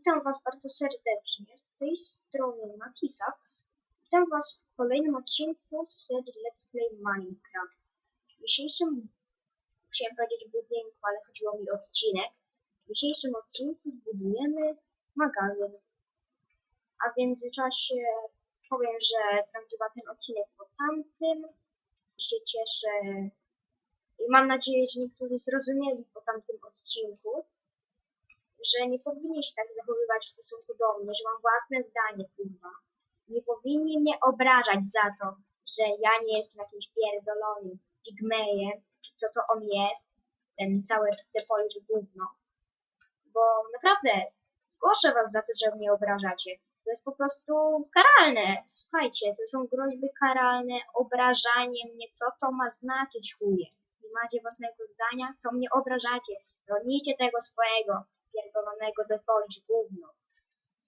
Witam Was bardzo serdecznie. Z tej strony Matisax. Witam Was w kolejnym odcinku serii Let's Play Minecraft. W dzisiejszym, chciałem powiedzieć budynku, ale chodziło mi o odcinek. W dzisiejszym odcinku zbudujemy magazyn. A w międzyczasie powiem, że nagrywa ten odcinek po tamtym. Się cieszę i mam nadzieję, że niektórzy zrozumieli po tamtym odcinku że nie powinni się tak zachowywać w stosunku do mnie, że mam własne zdanie, kurwa. Nie powinni mnie obrażać za to, że ja nie jestem jakimś pierdolonym pigmejem, czy co to on jest, ten cały te Polish gówno. Bo naprawdę zgłoszę was za to, że mnie obrażacie. To jest po prostu karalne. Słuchajcie, to są groźby karalne, obrażanie mnie. Co to ma znaczyć, chuje? Nie macie własnego zdania, to mnie obrażacie. Bronicie tego swojego pierdolonego do Polish gówno.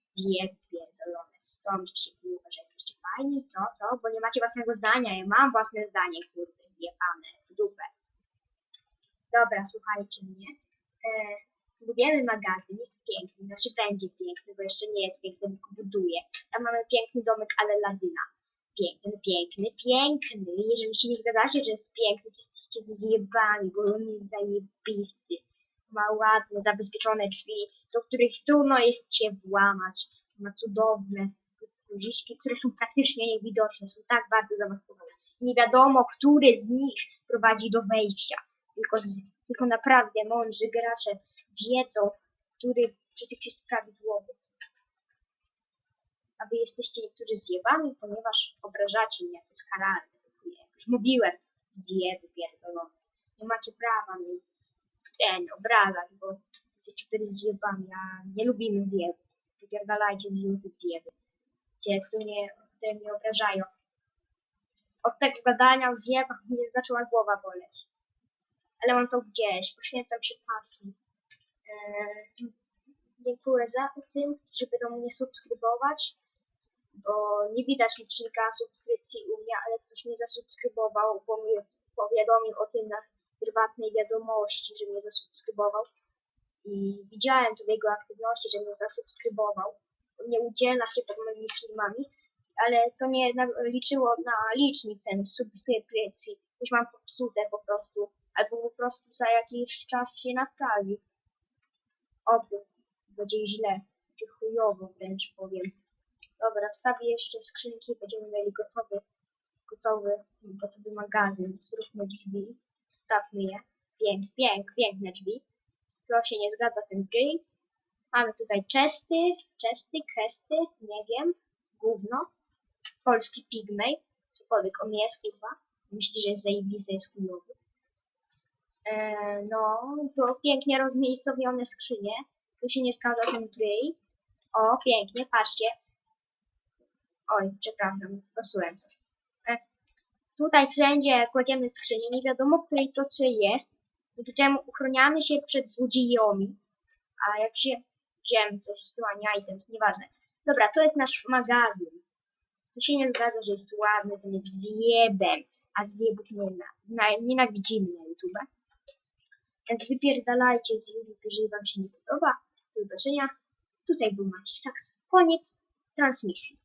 Zjeb pierdolone. Co myślicie, kurwa, że jesteście fajni? Co, co? Bo nie macie własnego zdania. Ja mam własne zdanie, kurde, jebane, w dupę. Dobra, słuchajcie mnie. E, budujemy magazyn, jest piękny, znaczy będzie piękny, bo jeszcze nie jest piękny, tylko buduję. Tam mamy piękny domek ale Ladyna. Piękny, piękny, piękny. Jeżeli się nie zgadzacie, że jest piękny, to jesteście zjebani, bo on jest zajebisty ma ładne, zabezpieczone drzwi, do których trudno jest się włamać. Ma cudowne guziczki, które są praktycznie niewidoczne, są tak bardzo zamaskowane. Nie wiadomo, który z nich prowadzi do wejścia. Tylko, z, tylko naprawdę mądrzy gracze wiedzą, który przeciek jest prawidłowy. A wy jesteście niektórzy zjebami, ponieważ obrażacie mnie, to jest karalne. Jak już mówiłem, zjeby pierdolone. Nie macie prawa mnie ten, obrażać, bo jesteście wtedy zjebami, a nie lubimy zjebów. Wypierdalajcie z YouTube zjeby. Ci, które mnie, które mnie obrażają. Od tego gadania o zjebach mnie zaczęła głowa boleć. Ale mam to gdzieś, poświęcam się pasji. Eee, dziękuję za tym, którzy będą mnie subskrybować, bo nie widać licznika subskrypcji u mnie, ale ktoś mnie zasubskrybował, bo mnie powiadomił o tym na prywatnej wiadomości, że mnie zasubskrybował i widziałem to w jego aktywności, że mnie zasubskrybował. Nie udziela się pod moimi filmami, ale to nie liczyło na licznik ten subskrypcji. Już mam popsute po prostu, albo po prostu za jakiś czas się naprawi. Oby będzie źle, czy chujowo wręcz powiem. Dobra, wstawię jeszcze skrzynki, będziemy mieli gotowy, gotowy, gotowy magazyn. Zróbmy drzwi. Stawmy je. Pięk, pięk, piękne drzwi. To się nie zgadza ten drzwi. Mamy tutaj czesty, czesty, kesty, nie wiem, gówno. Polski pigmej, cokolwiek on jest, kurwa. Myśli, że jest zajebisty, jest chujowy. Eee, no, to pięknie rozmiejscowione skrzynie. Tu się nie zgadza ten drzwi. O, pięknie, patrzcie. Oj, przepraszam, popsułem coś. Tutaj wszędzie kładziemy skrzynię, nie wiadomo w której co czy jest. Dzięki czemu uchroniamy się przed złodziejami. A jak się wziąłem coś z tyłania items, nieważne. Dobra, to jest nasz magazyn. Tu się nie zgadza, że jest ładny, ten jest zjebem, a zjebów nie na, nienawidzimy na YouTube. Więc wypierdalajcie z YouTube, jeżeli wam się nie podoba. Do zobaczenia. Tutaj był Macisax. Koniec transmisji.